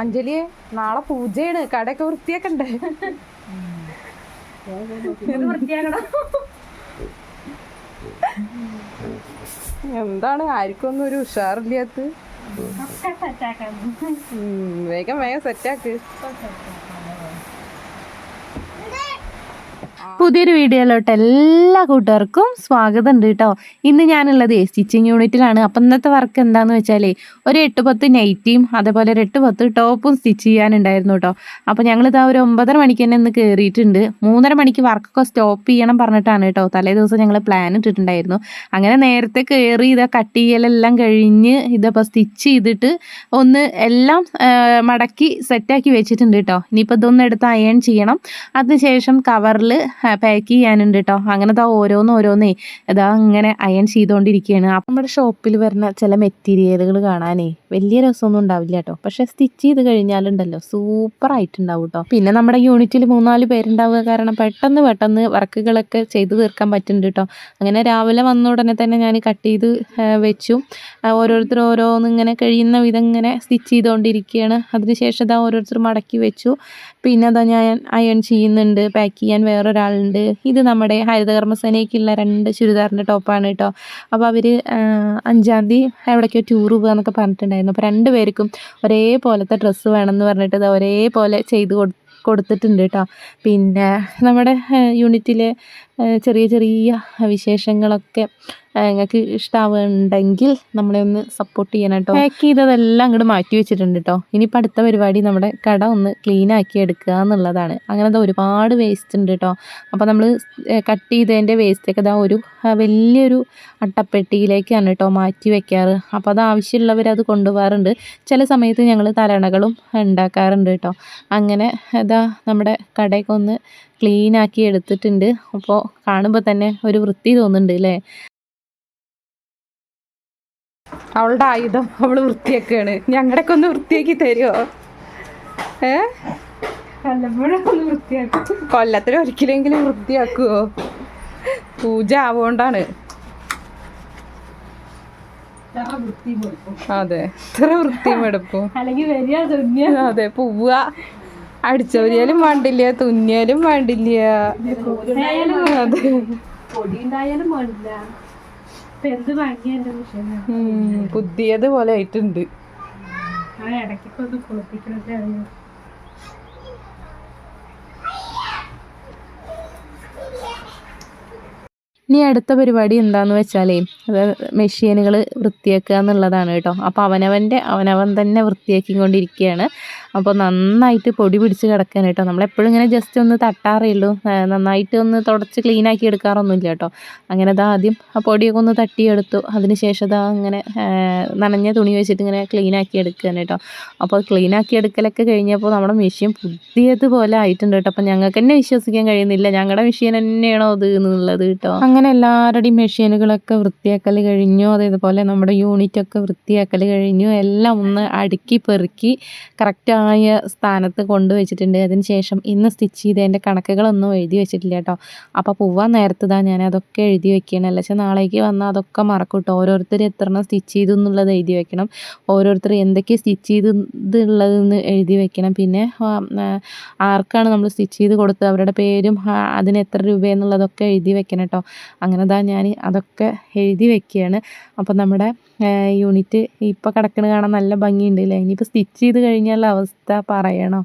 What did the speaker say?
അഞ്ജലിയെ നാളെ പൂജയാണ്. കടയൊക്കെ വൃത്തിയാക്കണ്ടേ? എന്താണ്? ആർക്കും ഒന്നും ഒരു ഉഷാറില്ലാത്ത. വേഗം വേഗം സെറ്റാക്ക് പുതിയൊരു വീഡിയോയിലോട്ട് എല്ലാ കൂട്ടുകാർക്കും സ്വാഗതം ഉണ്ട് കേട്ടോ. ഇന്ന് ഞാനുള്ളത് സ്റ്റിച്ചിങ് യൂണിറ്റിലാണ് അപ്പം ഇന്നത്തെ വർക്ക് എന്താന്ന് വെച്ചാലേ ഒരു എട്ട് പത്ത് നൈറ്റിയും അതേപോലെ ഒരു എട്ട് പത്ത് ടോപ്പും സ്റ്റിച്ച് ചെയ്യാനുണ്ടായിരുന്നു കേട്ടോ. അപ്പോൾ ഞങ്ങളിതാ ഒരു ഒമ്പതര മണിക്ക് തന്നെ ഇന്ന് കയറിയിട്ടുണ്ട് മൂന്നര മണിക്ക് വർക്കൊക്കെ സ്റ്റോപ്പ് ചെയ്യണം പറഞ്ഞിട്ടാണ് കേട്ടോ. തലേ ദിവസം ഞങ്ങൾ പ്ലാൻ ഇട്ടിട്ടുണ്ടായിരുന്നു. അങ്ങനെ നേരത്തെ കയറി ഇതാ കട്ട് ചെയ്യലെല്ലാം കഴിഞ്ഞ് ഇതപ്പോൾ സ്റ്റിച്ച് ചെയ്തിട്ട് ഒന്ന് എല്ലാം മടക്കി സെറ്റാക്കി വെച്ചിട്ടുണ്ട് കേട്ടോ. ഇനിയിപ്പോൾ ഇതൊന്ന് എടുത്ത് അയൺ ചെയ്യണം. അതിനുശേഷം കവറിൽ പാക്ക് ചെയ്യാനുണ്ട് കേട്ടോ അങ്ങനത്തെ ഓരോന്ന് ഓരോന്നേ. ഇതാ ഇങ്ങനെ അയൺ ചെയ്തുകൊണ്ടിരിക്കുകയാണ് അപ്പം നമ്മുടെ ഷോപ്പിൽ വരുന്ന ചില മെറ്റീരിയലുകൾ കാണാനേ വലിയ രസമൊന്നും ഉണ്ടാവില്ല കേട്ടോ പക്ഷെ സ്റ്റിച്ച് ചെയ്ത് കഴിഞ്ഞാലുണ്ടല്ലോ സൂപ്പർ ആയിട്ടുണ്ടാവും കേട്ടോ പിന്നെ നമ്മുടെ യൂണിറ്റിൽ മൂന്നാൽ പേരുണ്ടാവുക കാരണം പെട്ടെന്ന് പെട്ടെന്ന് വർക്കുകളൊക്കെ ചെയ്ത് തീർക്കാൻ പറ്റുന്നുണ്ട് കേട്ടോ അങ്ങനെ രാവിലെ വന്ന ഉടനെ തന്നെ ഞാൻ കട്ട് ചെയ്ത് വെച്ചു. ഓരോരുത്തർ ഓരോന്ന് ഇങ്ങനെ കഴിയുന്ന വിധം ഇങ്ങനെ സ്റ്റിച്ച് ചെയ്തുകൊണ്ടിരിക്കുകയാണ് അതിനുശേഷം ഇതാ ഓരോരുത്തർ മടക്കി വെച്ചു. പിന്നെ അതാ ഞാൻ അയൺ ചെയ്യുന്നുണ്ട്. പാക്ക് ചെയ്യാൻ വേറൊരാളുണ്ട് ഇത് നമ്മുടെ ഹരിതകർമ്മസേനയ്ക്കുള്ള രണ്ട് ചുരിദാറിന്റെ ടോപ്പാണ് കേട്ടോ. അപ്പോൾ അവർ അഞ്ചാം തീയതി എവിടേക്കോ ടൂർ പോകുക എന്നൊക്കെ പറഞ്ഞിട്ടുണ്ടായിരുന്നു. അപ്പോൾ രണ്ട് പേർക്കും ഒരേപോലത്തെ ഡ്രസ്സ് വേണമെന്ന് പറഞ്ഞിട്ട് ഇത് ഒരേപോലെ ചെയ്ത് കൊടു കൊടുത്തിട്ടുണ്ട് കേട്ടോ. പിന്നെ നമ്മുടെ യൂണിറ്റിലെ ചെറിയ ചെറിയ വിശേഷങ്ങളൊക്കെ നിങ്ങൾക്ക് ഇഷ്ടമാവുന്നുണ്ടെങ്കിൽ നമ്മളെ ഒന്ന് സപ്പോർട്ട് ചെയ്യണം കേട്ടോ പാക്ക് ചെയ്തതെല്ലാം അങ്ങോട്ട് മാറ്റി വെച്ചിട്ടുണ്ട് കേട്ടോ ഇനിയിപ്പോൾ അടുത്ത പരിപാടി നമ്മുടെ കട ഒന്ന് ക്ലീൻ ആക്കി എടുക്കുക എന്നുള്ളതാണ്. അങ്ങനത്തെ ഒരുപാട് വേസ്റ്റ് ഉണ്ട് കേട്ടോ അപ്പോൾ നമ്മൾ കട്ട് ചെയ്തതിന്റെ വേസ്റ്റൊക്കെ ഇതാ ഒരു വലിയൊരു അട്ടപ്പെട്ടിയിലേക്കാണ് കേട്ടോ മാറ്റി വെക്കാറ്. അപ്പോൾ അത് ആവശ്യമുള്ളവർ അത് കൊണ്ടുപോകാറുണ്ട്. ചില സമയത്ത് ഞങ്ങൾ തലണകളും ഉണ്ടാക്കാറുണ്ട് കേട്ടോ അങ്ങനെ ഇതാ നമ്മുടെ കടയൊക്കെ ഒന്ന് ക്ലീൻ ആക്കി എടുത്തിട്ടുണ്ട്. അപ്പോൾ കാണുമ്പോൾ തന്നെ ഒരു വൃത്തി തോന്നുന്നുണ്ട് അല്ലേ അവളുടെ ആയുധം അവൾ വൃത്തിയാക്കുകയാണ് ഞങ്ങളുടെയൊക്കെ ഒന്ന് വൃത്തിയാക്കി തരുമോ ഏ? കൊല്ലത്തിൽ ഒരിക്കലെങ്കിലും വൃത്തിയാക്കുവോ? പൂജ ആവുകൊണ്ടാണ് അതെ ഇത്ര വൃത്തിയും തുന്നിയ. അതെ പോവുക അടിച്ചവരിയാലും വേണ്ടില്ല തുന്നിയാലും വേണ്ടില്ല. അതെ. പുതിയത് പോലെ ആയിട്ടുണ്ട്. ഇനി അടുത്ത പരിപാടി എന്താന്ന് വെച്ചാലേ അത് മെഷീനുകൾ വൃത്തിയാക്കുക എന്നുള്ളതാണ് കേട്ടോ. അപ്പോൾ അവനവന്റെ അവനവൻ തന്നെ വൃത്തിയാക്കിക്കൊണ്ടിരിക്കുകയാണ്. അപ്പോൾ നന്നായിട്ട് പൊടി പിടിച്ച് കിടക്കാൻ കേട്ടോ. നമ്മളെപ്പോഴും ഇങ്ങനെ ജസ്റ്റ് ഒന്ന് തട്ടാറേ ഉള്ളൂ നന്നായിട്ട് ഒന്ന് തുടച്ച് ക്ലീൻ ആക്കി എടുക്കാറൊന്നുമില്ല കേട്ടോ. അങ്ങനെ അത് ആദ്യം ആ പൊടിയൊക്കെ ഒന്ന് തട്ടിയെടുത്തു. അതിന് ശേഷം അതാ അങ്ങനെ നനഞ്ഞ തുണി വെച്ചിട്ട് ഇങ്ങനെ ക്ലീൻ ആക്കി എടുക്കുകയാണ് കേട്ടോ. അപ്പോൾ ക്ലീൻ ആക്കി എടുക്കലൊക്കെ കഴിഞ്ഞപ്പോൾ നമ്മുടെ മെഷീൻ പുതിയതുപോലെ ആയിട്ടുണ്ട് കേട്ടോ. അപ്പോൾ ഞങ്ങൾക്ക് തന്നെ വിശ്വസിക്കാൻ കഴിയുന്നില്ല. ഞങ്ങളുടെ മെഷീൻ തന്നെയാണോ അത് എന്നുള്ളത് കേട്ടോ. അങ്ങനെ എല്ലാവരുടെയും മെഷീനുകളൊക്കെ വൃത്തിയാക്കൽ കഴിഞ്ഞു. അതേപോലെ നമ്മുടെ യൂണിറ്റൊക്കെ വൃത്തിയാക്കൽ കഴിഞ്ഞു. എല്ലാം ഒന്ന് അടുക്കി പെറുക്കി കറക്റ്റായ സ്ഥാനത്ത് കൊണ്ടുവച്ചിട്ടുണ്ട്. അതിന് ശേഷം ഇന്ന് സ്റ്റിച്ച് ചെയ്തതിന്റെ കണക്കുകളൊന്നും എഴുതി വെച്ചിട്ടില്ല കേട്ടോ അപ്പോൾ പോവാൻ നേരത്തതാണ് ഞാൻ അതൊക്കെ എഴുതി വെക്കണം അല്ല വെച്ചാൽ നാളേക്ക് വന്നാൽ അതൊക്കെ മറക്കും ഓരോരുത്തർ എത്രണ്ണം സ്റ്റിച്ച് ചെയ്തു എന്നുള്ളത് എഴുതി വെക്കണം. ഓരോരുത്തർ എന്തൊക്കെ സ്റ്റിച്ച് ചെയ്തുള്ളതെന്ന് എഴുതി വെക്കണം. പിന്നെ ആർക്കാണ് നമ്മൾ സ്റ്റിച്ച് ചെയ്ത് കൊടുത്തത്? അവരുടെ പേരും അതിന് എത്ര രൂപ എന്നുള്ളതൊക്കെ എഴുതി വെക്കണം കേട്ടോ അങ്ങനെ ഞാൻ അതൊക്കെ എഴുതി വെക്കുകയാണ് അപ്പോൾ നമ്മുടെ യൂണിറ്റ് ഇപ്പോൾ കിടക്കണ കാണാൻ നല്ല ഭംഗിയുണ്ട് അല്ലേ ഇനിയിപ്പോൾ സ്റ്റിച്ച് ചെയ്ത് കഴിഞ്ഞാലുള്ള അവസ്ഥ പറയണോ.